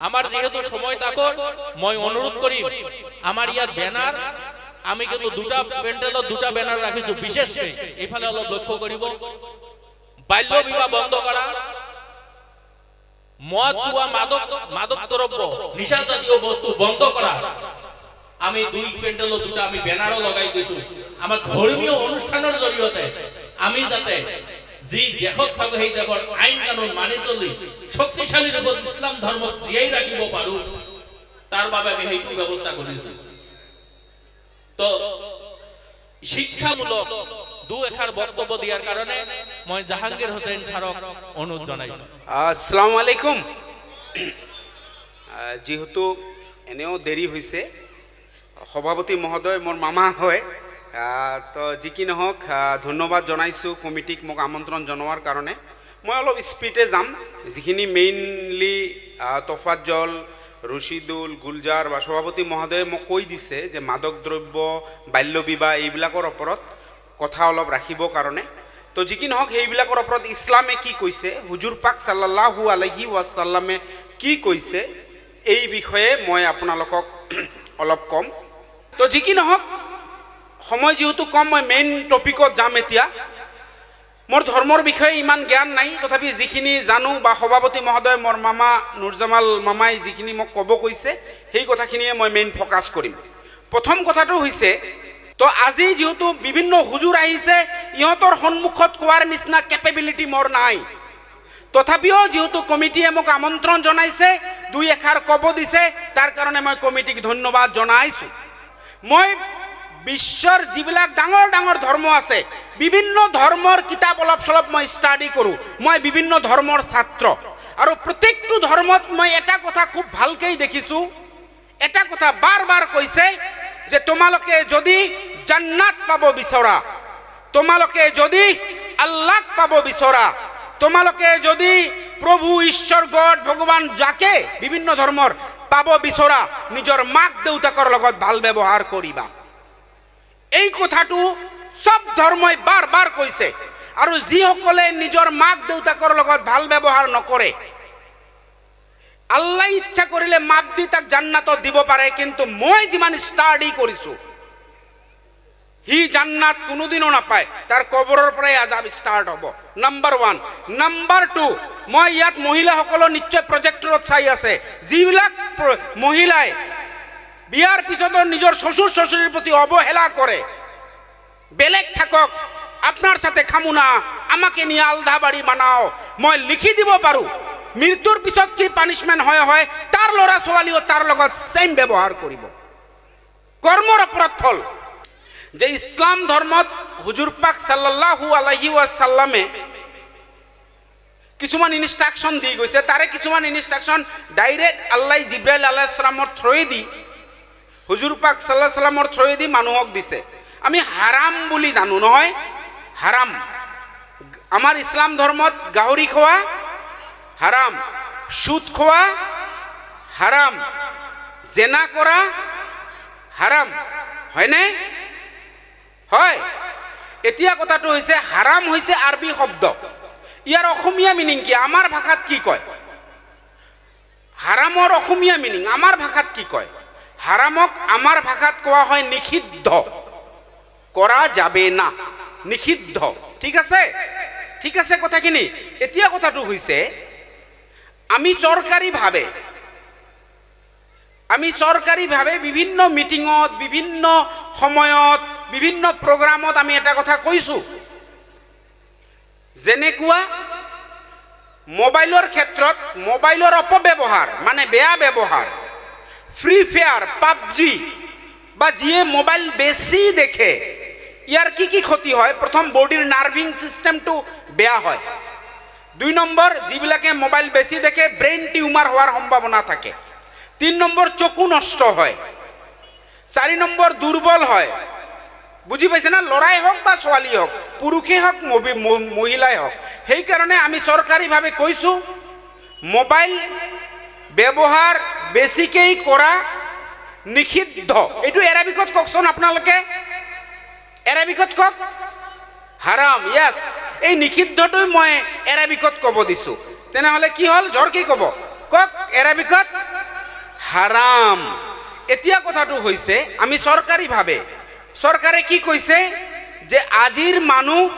আমার যেহেতু সময় থাকো মই অনুরোধ করি আমার ইয়ার ব্যানার আমি কিন্তু দুটা পেন্ডেলত দুটা ব্যানার রাখিছো বিশেষ এফালে অলপ লক্ষ্য করিব। বাল্য বিবাহ বন্ধ করা মদ জুয়া মাদক মাদক দ্রব্য নিশা জাতীয় বস্তু বন্ধ করা। আমি দুই পেন্ডেল দুটা আমি ব্যানারও লগাই দিছো আমার ধর্মীয় অনুষ্ঠানের জৰিয়তে আমি যাতে যি থাকো সেই দেশৰ আইন কানুন শক্তিশালী জীয়াই বাবে তো, শিক্ষামূলক দু বক্তব্য মই জাহাংগীৰ হুছেইন ছাৰক অনুৰোধ জনাইছো। আসসালামু আলাইকুম। যিহেতু এনেও দেৰি হৈছে, সভাপতি মহোদয়, মোৰ মামা হয়। তো যি কি নহওক ধন্যবাদ জনাইছোঁ কমিটিক মোক আমন্ত্ৰণ জনোৱাৰ কাৰণে। মই অলপ স্পীডে যাম। যিখিনি মেইনলি তফাজ্জল ৰচিদুল, গুলজাৰ বা সভাপতি মহোদয়ে মোক কৈ দিছে যে মাদক দ্ৰব্য, বাল্য বিবাহ এইবিলাকৰ ওপৰত কথা অলপ ৰাখিবৰ কাৰণে। তো যি কি নহওক সেইবিলাকৰ ওপৰত ইছলামে কি কৈছে, হুজুৰ পাক চাল্লাহু আলহি ৱাছাল্লামে কি কৈছে, এই বিষয়ে মই আপোনালোকক অলপ ক'ম। তো যি কি নহওক সময় যিহেতু কম, মই মেইন টপিকত যাম এতিয়া। মোৰ ধৰ্মৰ বিষয়ে ইমান জ্ঞান নাই, তথাপি যিখিনি জানো বা সভাপতি মহোদয়, মোৰ মামা নুৰজামাল মামাই যিখিনি মোক ক'ব কৈছে, সেই কথাখিনিয়ে মই মেইন ফ'কাছ কৰিম। প্ৰথম কথাটো হৈছে, তো আজি যিহেতু বিভিন্ন হুজুৰ আহিছে, ইহঁতৰ সন্মুখত কোৱাৰ নিচিনা কেপেবিলিটি মোৰ নাই। তথাপিও যিহেতু কমিটিয়ে মোক আমন্ত্ৰণ জনাইছে, দুই এষাৰ ক'ব দিছে, তাৰ কাৰণে মই কমিটিক ধন্যবাদ জনাইছোঁ। মই বিশ্বৰ যিবিলাক ডাঙৰ ডাঙৰ ধৰ্ম আছে, বিভিন্ন ধৰ্মৰ কিতাপ অলপ চলপ মই ষ্টাডি কৰোঁ। মই বিভিন্ন ধৰ্মৰ ছাত্ৰ। আৰু প্ৰত্যেকটো ধৰ্মত মই এটা কথা খুব ভালকেই দেখিছোঁ। এটা কথা বাৰ বাৰ কৈছে যে তোমালোকে যদি জান্নাত পাব বিচৰা, তোমালোকে যদি আল্লাহ পাব বিচৰা, তোমালোকে যদি প্ৰভু, ঈশ্বৰ, গড, ভগৱান যাকে বিভিন্ন ধৰ্মৰ পাব বিচৰা, নিজৰ মাক দেউতাকৰ লগত ভালো ব্যৱহাৰ কৰিবা। এই কথাটো চব ধৰ্মই বাৰ বাৰ কৈছে। আৰু যিসকলে নিজৰ মাক দেউতাকৰ লগত ভালো ব্যৱহাৰ নকৰে, আল্লাহ ইচ্ছা কৰিলে মাপ দি তাক জান্নাতত দিব পাৰে, কিন্তু মই যিমান ষ্টাডি কৰিছোঁ, সি জান্নাত কোনোদিনো নাপায়। তাৰ কবৰৰ পৰাই আজাব ষ্টাৰ্ট হ'ব। নাম্বাৰ ওৱান নাম্বাৰ টু মই ইয়াত মহিলাসকলৰ নিশ্চয় প্ৰজেক্টৰত চাই আছে। যিবিলাক মহিলাই বিয়াৰ পিছতো নিজৰ শ্বশুৰ শ্বশুৰীৰ প্ৰতি অৱহেলা কৰে। বেলেগ থাকক আপনার সাথে খামু না আমাকে নিয়ে আলধা বাড়ি বানাও, মই লিখি দিব পাৰোঁ। মৃত্যুৰ পিছত কি পানিছমেণ্ট হয় হয়, তাৰ ল'ৰা ছোৱালীও তাৰ লগত ছেইম ব্যৱহাৰ কৰিব। কৰ্মৰ ওপৰত ফল যে ইছলাম ধৰ্মত হুজুৰ পাক চাল্লাহু আলহি ৱাচাল্লামে কিছুমান ইনষ্ট্ৰাকশ্যন দি গৈছে। তাৰে কিছুমান ইনষ্ট্ৰাকশ্যন ডাইৰেক্ট আল্লাহ জিব্ৰাইল আলাহ ইছলামৰ থ্ৰয়েদি হুজুৰ পাক চাল্লাহ সাল্লামৰ থ্ৰয়েদি মানুহক দিছে। আমি হাৰাম বুলি জানো, নহয়, হাৰাম। আমাৰ ইছলাম ধৰ্মত গাহৰি খোৱা হাৰাম সুদ খোৱা হাৰাম, জেনা কৰা হাৰাম। হয়নে? হয়। এতিয়া কথাটো হৈছে, হাৰাম হৈছে আৰবী শব্দ। ইয়াৰ অসমীয়া মিনিং কি? আমাৰ ভাষাত কি কয়? হাৰামৰ অসমীয়া মিনিং আমাৰ ভাষাত কি কয়? হাৰামক আমাৰ ভাষাত কোৱা হয় নিষিদ্ধ। কৰা যাবে না। নিষিদ্ধ। ঠিক আছে? ঠিক আছে কথাখিনি? এতিয়া কথাটো হৈছে, আমি চৰকাৰীভাৱে আমি চৰকাৰীভাৱে বিভিন্ন মিটিঙত, বিভিন্ন সময়ত, বিভিন্ন প্ৰগ্ৰামত আমি এটা কথা কৈছোঁ। যেনেকুৱা মোবাইলৰ ক্ষেত্ৰত, মোবাইলৰ অপব্যৱহাৰ মানে বেয়া ব্যৱহাৰ ফ্ৰী ফায়াৰ পাবজি, বা যিয়ে মোবাইল বেছি দেখে, ইয়াৰ কি কি ক্ষতি হয়? প্ৰথম বডিৰ নাৰ্ভিং ছিষ্টেমটো বেয়া হয়। দুই নম্বৰ, যিবিলাকে মোবাইল বেছি দেখে, ব্ৰেইন টিউমাৰ হোৱাৰ সম্ভাৱনা থাকে। তিন নম্বৰ, চকু নষ্ট হয়। চাৰি নম্বৰ, দুৰ্বল হয়। বুজি পাইছে না ল'ৰাই হওক বা ছোৱালী হওক, পুৰুষেই হওক মহিলাই হওক, সেইকাৰণে আমি চৰকাৰীভাৱে কৈছোঁ, মোবাইল ব্যৱহাৰ বেছিকেই কৰা নিষিদ্ধ। এইটো এৰাবিকত কওকচোন আপোনালোকে। এৰাবিকত কওক। হাৰাম য়েছ এই নিষিদ্ধটোই মই এৰাবিকত ক'ব দিছোঁ। তেনেহ'লে কি হ'ল? জ্বৰ কি ক'ব? কওক, এৰাবিকত হাৰাম। এতিয়া কথাটো হৈছে, আমি চৰকাৰীভাৱে, চৰকাৰে কি কৈছে? যে আজিৰ মানুহ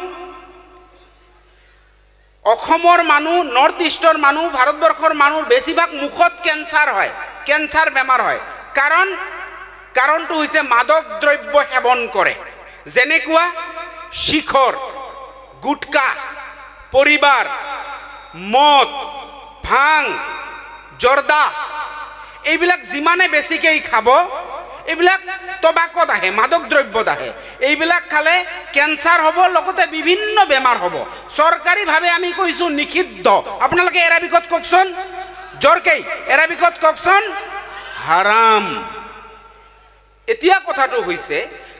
অসমৰ মানুহ নৰ্থ ইষ্টৰ মানুহ, ভাৰতবৰ্ষৰ মানুহ বেছিভাগ মুখত কেঞ্চাৰ হয়, কেঞ্চাৰ বেমাৰ হয়। কাৰণ, কাৰণটো হৈছে মাদক দ্ৰব্য সেৱন কৰে। যেনেকুৱা শিখৰ, গুটকা, পৰিবাৰ, মদ, ভাং, জৰ্দা, এইবিলাক যিমানে বেছিকৈ খাব এইবিলাক টবাকত আহে, মাদক দ্ৰব্যত আহে। এইবিলাক খালে কেঞ্চাৰ হ'ব, লগতে বিভিন্ন বেমাৰ হ'ব। চৰকাৰীভাৱে আমি কৈছোঁ, নিষিদ্ধ। আপোনালোকে এৰাবিকত কওকচোন। জৰকেই এৰাবিকত কওকচোন। হাৰাম। এতিয়া কথাটো হৈছে,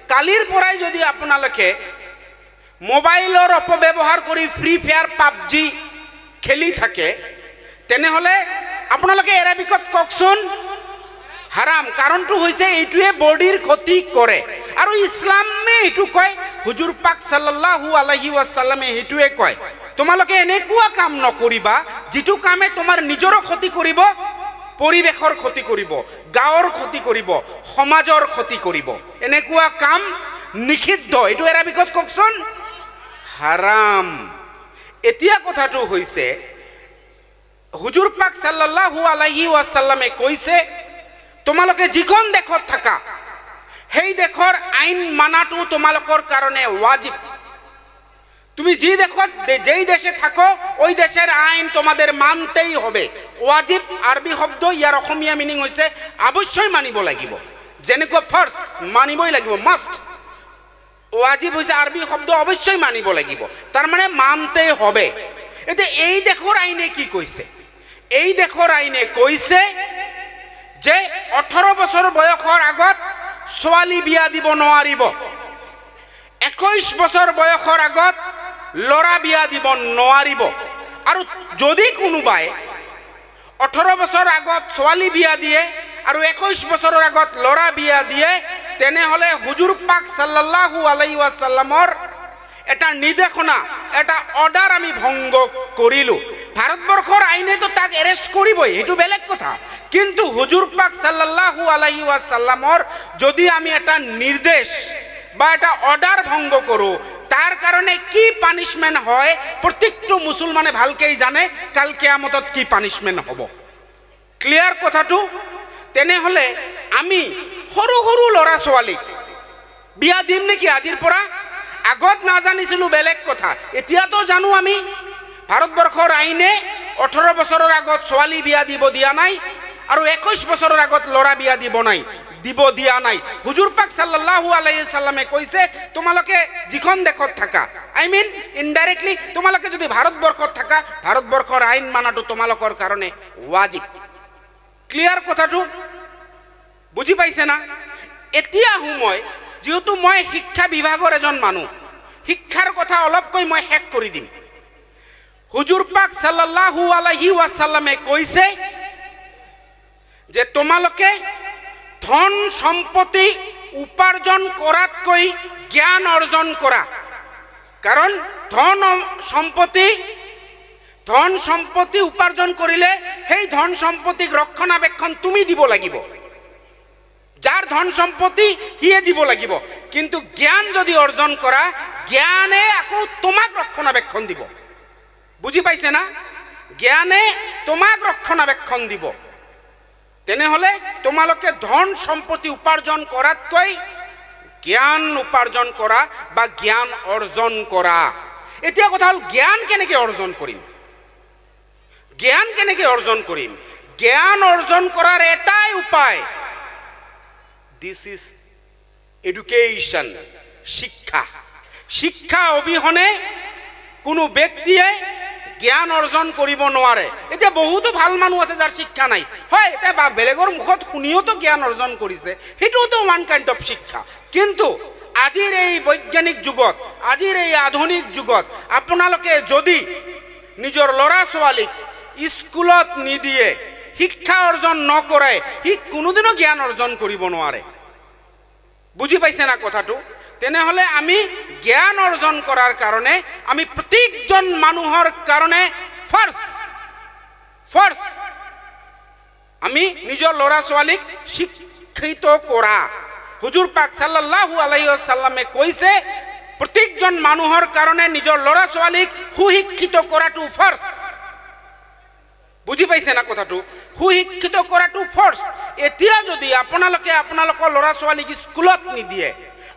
কালিৰ পৰাই যদি আপোনালোকে মোবাইলৰ অপব্যৱহাৰ কৰি ফ্ৰী ফায়াৰ পাবজি খেলি থাকে, তেনেহ'লে আপোনালোকে এৰাবিকত কওকচোন। হাৰাম কাৰণটো হৈছে এইটোৱে বডিৰ ক্ষতি কৰে। আৰু ইছলামে এইটো কয়, হুজুৰ পাক চাল্লাহু আলহি ৱাচাল্লামে সেইটোৱে কয়, তোমালোকে এনেকুৱা কাম নকৰিবা, যিটো কামে তোমাৰ নিজৰো ক্ষতি কৰিব, পৰিৱেশৰ ক্ষতি কৰিব, গাঁৱৰ ক্ষতি কৰিব, সমাজৰ ক্ষতি কৰিব। এনেকুৱা কাম নিষিদ্ধ। এইটো এৰাবিকত কওকচোন। হাৰাম। এতিয়া কথাটো হৈছে, হুজুৰ পাক চাল্লাহু আলাইহি ৱাচাল্লামে কৈছে তোমালোকে যিখন দেশত থাকা, সেই দেশৰ আইন মানাটো তোমালোকৰ কাৰণে ৱাজিব। তুমি যি দেশত যেই দেশে থাকো, ওই দেশের আইন তোমাদের মানতেই হবে। ওয়াজিব আরবি শব্দ ইয়ার অসমীয়া মিনিং হৈছে অৱশ্যই মানিব লাগিব। যেনেকুৱা ফাৰ্ষ্ট মানিবই লাগিব মাষ্ট ওয়াজিব হৈছে আরবি শব্দ, অৱশ্যই মানিব লাগিব। তাৰমানে মানতেই হবে। এতিয়া এই দেশৰ আইনে কি কৈছে? এই দেশৰ আইনে কৈছে যে ওঠৰ বছৰ বয়সৰ আগত ছোৱালী বিয়া দিব নোৱাৰিব। একৈশ বছৰ বয়সৰ আগত ল'ৰা বিয়া দিব নোৱাৰিব। আৰু যদি কোনোবাই ওঠৰ বছৰ আগত ছোৱালী বিয়া দিয়ে আৰু একৈশ বছৰৰ আগত ল'ৰা বিয়া দিয়ে, তেনেহ'লে হুজুৰ পাক চাল্লাহু আলাই ৱাচাল্লামৰ এটা নিৰ্দেশনা, এটা অৰ্ডাৰ আমি ভংগ কৰিলোঁ। ভাৰতবৰ্ষৰ আইনেতো তাক এৰেষ্ট কৰিবই সেইটো বেলেগ কথা। কিন্তু হুজুৰ পাক চাল্লাহু আলাইহি ৱাচাল্লামৰ যদি আমি এটা নিৰ্দেশ বা এটা অৰ্ডাৰ ভংগ কৰোঁ তাৰ কাৰণে কি পানিছমেণ্ট হয় প্ৰত্যেকটো মুছলমানে ভালকেই জানে, কাল কেয়ামতত কি পানিছমেণ্ট হ'ব। ক্লিয়াৰ কথাটো? তেনেহ'লে আমি সৰু সৰু ল'ৰা ছোৱালীক বিয়া দিম নেকি আজিৰ পৰা? আগত নাজানিছিলোঁ বেলেগ কথা, এতিয়াতো জানো আমি। ভাৰতবৰ্ষৰ আইনে ওঠৰ বছৰৰ আগত ছোৱালী বিয়া দিব দিয়া নাই আৰু একৈশ বছৰৰ আগত ল'ৰা বিয়া দিব নাই, দিব দিয়া নাই। হুজুৰ পাক চাল্লাহু আলাইহি চাল্লামে কৈছে তোমালোকে যিখন দেশত থাকা আই মিন ইনডাইৰেক্টলি তোমালোকে যদি ভাৰতবৰ্ষত থাকা ভাৰতবৰ্ষৰ আইন মানাটো তোমালোকৰ কাৰণে ৱাজিব। ক্লিয়াৰ কথাটো? বুজি পাইছে না? এতিয়া মই, যিহেতু মই শিক্ষা বিভাগৰ এজন মানুহ, শিক্ষাৰ কথা অলপকৈ মই শেষ কৰি দিম। হুজুৰ পাক চাল্লাহু আলাইহি ৱাচাল্লামে কৈছে যে তোমালোকে ধন সম্পত্তি উপাৰ্জন কৰাতকৈ জ্ঞান অৰ্জন কৰা। কাৰণ ধন সম্পত্তি ধন সম্পত্তি উপাৰ্জন কৰিলে সেই ধন সম্পত্তিক ৰক্ষণাবেক্ষণ তুমি দিব লাগিব। যাৰ ধন সম্পত্তি সিয়ে দিব লাগিব। কিন্তু জ্ঞান যদি অৰ্জন কৰা, জ্ঞানে আকৌ তোমাক ৰক্ষণাবেক্ষণ দিব। বুজি পাইছে না? জ্ঞানে তোমাক ৰক্ষণাবেক্ষণ দিব। তেনেহ'লে তোমালোকে ধন সম্পত্তি উপাৰ্জন কৰাতকৈ জ্ঞান উপাৰ্জন কৰা বা জ্ঞান অৰ্জন কৰা। এতিয়া কথা হ'ল, জ্ঞান কেনেকৈ অৰ্জন কৰিম? জ্ঞান কেনেকৈ অৰ্জন কৰিম? জ্ঞান অৰ্জন কৰাৰ এটাই উপায়। দিছ ইজ এডুকেশ্যন শিক্ষা। শিক্ষা অবিহনে কোনো ব্যক্তিয়ে জ্ঞান অৰ্জন কৰিব নোৱাৰে। এতিয়া বহুতো ভালো মানুহ আছে যাৰ শিক্ষা নাই। হয়, এতিয়া বা বেলেগৰ মুখত শুনিওতো জ্ঞান অৰ্জন কৰিছে, সেইটোওতো ওৱান কাইণ্ড অফ শিক্ষা। কিন্তু আজিৰ এই বৈজ্ঞানিক যুগত, আজিৰ এই আধুনিক যুগত, আপোনালোকে যদি নিজৰ ল'ৰা ছোৱালীক স্কুলত নিদিয়ে, শিক্ষা অৰ্জন নকৰে, সি কোনোদিনো জ্ঞান অৰ্জন কৰিব নোৱাৰে। বুজি পাইছে না কথাটো? তেনেহ'লে আমি জ্ঞান অৰ্জন কৰাৰ কাৰণে, আমি প্ৰত্যেকজন মানুহৰ কাৰণে ফাৰ্ষ্ট ফাৰ্ষ্ট আমি নিজৰ ল'ৰা ছোৱালীক শিক্ষিত কৰা। হুজুৰ পাক চাল্লাহু আলহিসাল্লামে কৈছে, প্ৰত্যেকজন মানুহৰ কাৰণে নিজৰ ল'ৰা ছোৱালীক সুশিক্ষিত কৰাটো ফাৰ্ষ্ট বুজি পাইছে না কথাটো? সুশিক্ষিত কৰাটো ফাৰ্ষ্ট এতিয়া যদি আপোনালোকে আপোনালোকৰ ল'ৰা ছোৱালীক স্কুলত নিদিয়ে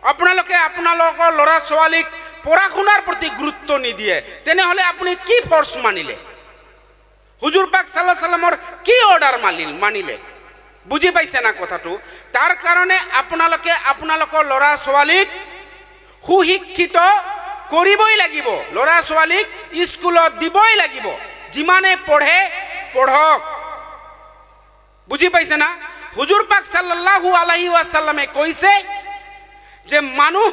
আপোনালোকে আপোনালোকৰ ল'ৰা ছোৱালীক পঢ়া শুনাৰ প্ৰতি গুৰুত্ব নিদিয়ে। তেনেহ'লে আপুনি কি ফৰ্চ মানিলে? হুজুৰ পাক চাল্লাহ সাল্লামৰ কি অৰ্ডাৰ মানিল মানিলে? বুজি পাইছে না কথাটো? তাৰ কাৰণে আপোনালোকে আপোনালোকৰ ল'ৰা ছোৱালীক সুশিক্ষিত কৰিবই লাগিব। ল'ৰা ছোৱালীক স্কুলত দিবই লাগিব। যিমানে পঢ়ে, পঢ়ক। বুজি পাইছে না? হুজুৰ পাক চাল্লাহু আলাহি ৱাসাল্লামে কৈছে যে মানুহ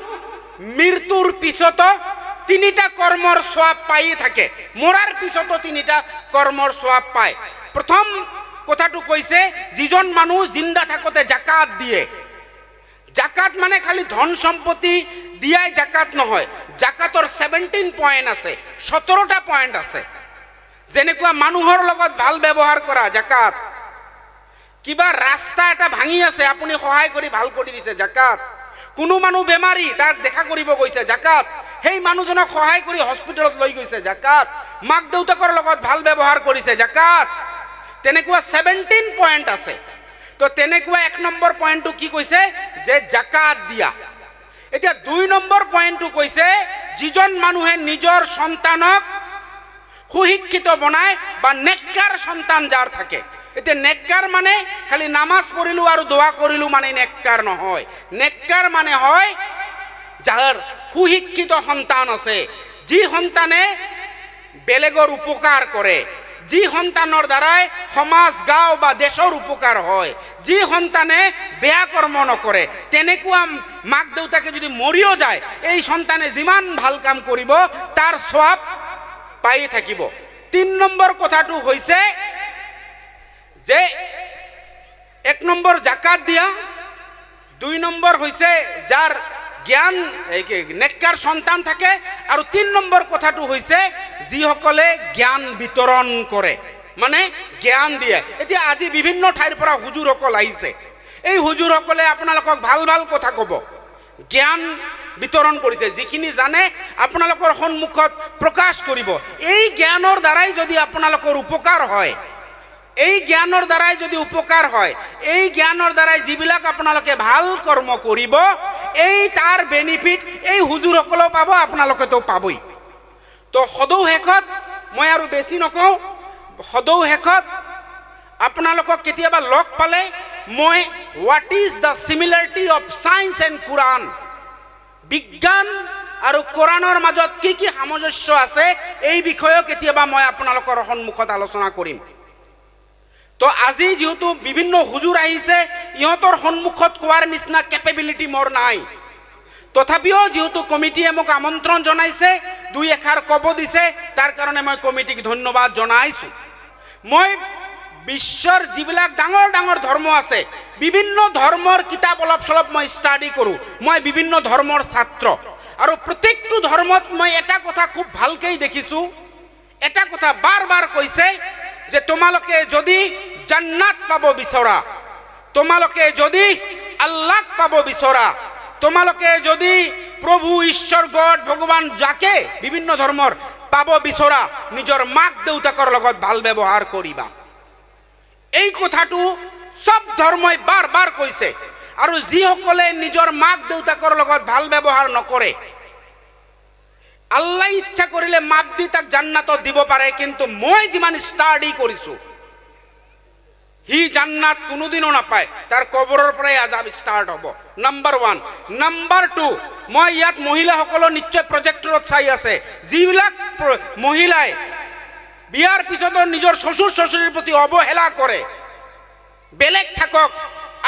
মৃত্যুৰ পিছতো তিনিটা কৰ্মৰ সোৱাব পায়ে থাকে। মৰাৰ পিছতো তিনিটা কৰ্মৰ সোৱাব পায়। প্ৰথম কথাটো কৈছে, যিজন মানুহ জিন্দা থাকোঁতে জাকাত দিয়ে। জাকাত মানে খালি ধন সম্পত্তি দিয়াই জাকাত নহয়। জাকাতৰ ছেভেণ্টিন পইণ্ট আছে সোতৰটা পইণ্ট আছে। যেনেকুৱা মানুহৰ লগত ভালো ব্যৱহাৰ কৰা জাকাত। কিবা ৰাস্তা এটা ভাঙি আছে, আপুনি সহায় কৰি ভালো কৰি দিছে জাকাত। কোনো মানুহ বেমাৰী তাক দেখা কৰিব গৈছে, জাকাত। সেই মানুহজনক সহায় কৰি হস্পিটেলত লৈ গৈছে, জাকাত। মাক দেউতাকৰ লগত ভালো ব্যৱহাৰ কৰিছে, জাকাত। তেনেকুৱা ছেভেণ্টিন পইণ্ট আছে। তো তেনেকুৱা এক নম্বৰ পইণ্টটো কি কৈছে? যে জাকাত দিয়া। এতিয়া দুই নম্বৰ পইণ্টটো কৈছে, যিজন মানুহে নিজৰ সন্তানক সুশিক্ষিত বনায় বা নেককাৰ সন্তান যাৰ থাকে। এতিয়া নেককাৰ মানে খালি নামাজ পঢ়িলোঁ আৰু দোৱা কৰিলোঁ মানে নেককাৰ নহয়। নেককাৰ মানে হয় যাৰ সুশিক্ষিত সন্তান আছে। যি সন্তানে বেলেগৰ উপকাৰ কৰে, যি সন্তানৰ দ্বাৰাই সমাজ, গাঁও বা দেশৰ উপকাৰ হয়, যি সন্তানে বেয়া কৰ্ম নকৰে, তেনেকুৱা মাক দেউতাকে যদি মৰিও যায়, এই সন্তানে যিমান ভালো কাম কৰিব, তাৰ স্বভাৱ পাই থাকিব। তিন নম্বৰ কথাটো হৈছে যে এক নম্বৰ জাকাত দিয়া, দুই নম্বৰ হৈছে যাৰ জ্ঞান নেককাৰ সন্তান থাকে আৰু তিন নম্বৰ কথাটো হৈছে যিসকলে জ্ঞান বিতৰণ কৰে মানে জ্ঞান দিয়ে। এতিয়া আজি বিভিন্ন ঠাইৰ পৰা হুজুৰসকল আহিছে। এই হুজুৰসকলে আপোনালোকক ভালো ভালো কথা ক'ব। জ্ঞান বিতৰণ কৰিছে, যিখিনি জানে আপোনালোকৰ সন্মুখত প্ৰকাশ কৰিব। এই জ্ঞানৰ দ্বাৰাই যদি আপোনালোকৰ উপকাৰ হয় এই জ্ঞানৰ দ্বাৰাই যদি উপকাৰ হয়, এই জ্ঞানৰ দ্বাৰাই যিবিলাক আপোনালোকে ভালো কৰ্ম কৰিব, এই তাৰ বেনিফিট এই হুজুৰসকলেও পাব, আপোনালোকেতো পাবই। তো সদৌ শেষত, মই আৰু বেছি নকওঁ, সদৌ শেষত আপোনালোকক কেতিয়াবা লগ পালে মই what is the similarity of science and Quran বিজ্ঞান আৰু কোৰাণৰ মাজত কি কি সামঞ্জস্য আছে, এই বিষয়েও কেতিয়াবা মই আপোনালোকৰ সন্মুখত আলোচনা কৰিম। তো আজি যিহেতু বিভিন্ন হুজুৰ আহিছে, ইহঁতৰ সন্মুখত কোৱাৰ নিচিনা কেপেবিলিটি মোৰ নাই। তথাপিও যিহেতু কমিটিয়ে মোক আমন্ত্ৰণ জনাইছে, দুই এষাৰ ক'ব দিছে, তাৰ কাৰণে মই কমিটিক ধন্যবাদ জনাইছোঁ। মই বিশ্বৰ যিবিলাক ডাঙৰ ডাঙৰ ধৰ্ম আছে, বিভিন্ন ধৰ্মৰ কিতাপ অলপ চলপ মই ষ্টাডি কৰোঁ। মই বিভিন্ন ধৰ্মৰ ছাত্ৰ। আৰু প্ৰত্যেকটো ধৰ্মত মই এটা কথা খুব ভালকেই দেখিছোঁ। এটা কথা বাৰ বাৰ কৈছে যে তোমালোকে যদি জান্নাত পাব বিচৰা তোমালোকে যদি আল্লাহ পাব বিচৰা তোমালোকে যদি প্ৰভু ঈশ্বৰ গড, ভগৱান যাকে বিভিন্ন ধৰ্মৰ পাব বিচৰা নিজৰ মাক দেউতাকৰ লগত ভালো ব্যৱহাৰ কৰিবা। এই কথাটো চব ধৰ্মই বাৰ বাৰ কৈছে। আৰু যিসকলে নিজৰ মাক দেউতাকৰ লগত ভালো ব্যৱহাৰ নকৰে আল্লাহ ইচ্ছা কৰিলে মাপ দি তাক জান্নাতত দিব পাৰে কিন্তু মই যিমান ষ্টাডি কৰিছোঁ, সি জান্নাত কোনোদিনো নাপায়। তাৰ কবৰৰ পৰাই আজাব ষ্টাৰ্ট হ'ব। নাম্বাৰ ওৱান নাম্বাৰ টু মই ইয়াত মহিলাসকলৰ নিশ্চয় প্ৰজেক্টৰত চাই আছে। যিবিলাক মহিলাই বিয়াৰ পিছতো নিজৰ শ্বশুৰ শ্বশুৰীৰ প্ৰতি অৱহেলা কৰে, বেলেগ থাকক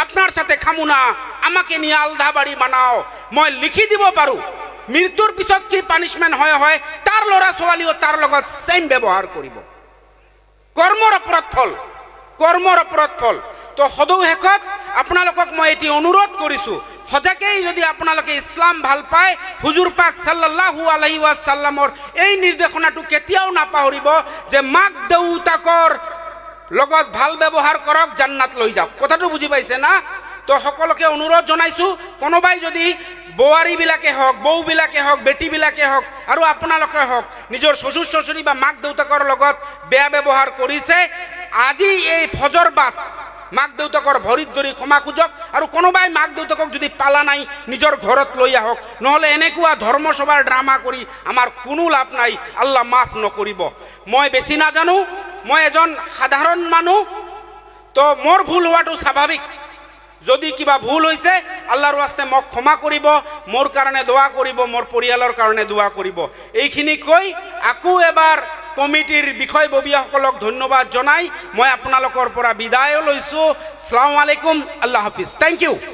আপনার সাথে খামু না আমাকে নিয়ে আলধা বাড়ি বানাও, মই লিখি দিব পাৰোঁ। মৃত্যুৰ পিছত কি পানিছমেণ্ট হয় হয়, তাৰ ল'ৰা ছোৱালীও তাৰ লগত ছেইম ব্যৱহাৰ কৰিব। কৰ্মৰ ওপৰত ফল, কৰ্মৰ ওপৰত ফল। তো সদৌ শেষত আপোনালোকক মই এটি অনুৰোধ কৰিছোঁ সঁচাকেই যদি আপোনালোকে ইছলাম ভালো পায়, হুজুৰ পাক চাল্লাহু আলহি ৱাচাল্লামৰ এই নিৰ্দেশনাটো কেতিয়াও নাপাহৰিব যে মাক দেউতাকৰ লগত ভালো ব্যৱহাৰ কৰক, জান্নাত লৈ যাওক। কথাটো বুজি পাইছে না? তো সকলোকে অনুৰোধ জনাইছোঁ, কোনোবাই যদি বোৱাৰীবিলাকে হওক বৌবিলাকে হওক বেটীবিলাকে হওক আৰু আপোনালোকে হওক নিজৰ শ্বশুৰ, শ্বশুৰী বা মাক দেউতাকৰ লগত বেয়া ব্যৱহাৰ কৰিছে। আজি এই ফজৰ বাট মাক দেউতাকৰ ভৰিত ধৰি ক্ষমা খোজক আৰু কোনোবাই মাক দেউতাকক যদি পালা নাই, নিজৰ ঘৰত লৈ আহক, নহ'লে এনেকুৱা ধৰ্মসভাৰ ড্ৰামা কৰি আমাৰ কোনো লাভ নাই, আল্লাহ মাফ নকৰিব। মই বেছি নাজানো, মই এজন সাধাৰণ মানুহ, তো মোৰ ভুল হোৱাটো স্বাভাৱিক। যদি কিবা ভুল হৈছে আল্লাহর আস্তে মোক ক্ষমা কৰিব, মোৰ কাৰণে দোৱা কৰিব, মোৰ পৰিয়ালৰ কাৰণে দোৱা কৰিব। এইখিনি কৈ আকৌ এবাৰ কমিটিৰ বিষয়ববীয়াসকলক ধন্যবাদ জনাই মই আপোনালোকৰ পৰা বিদায় লৈছোঁ। আলাইকুম, আল্লাহ হাফিজ। Thank you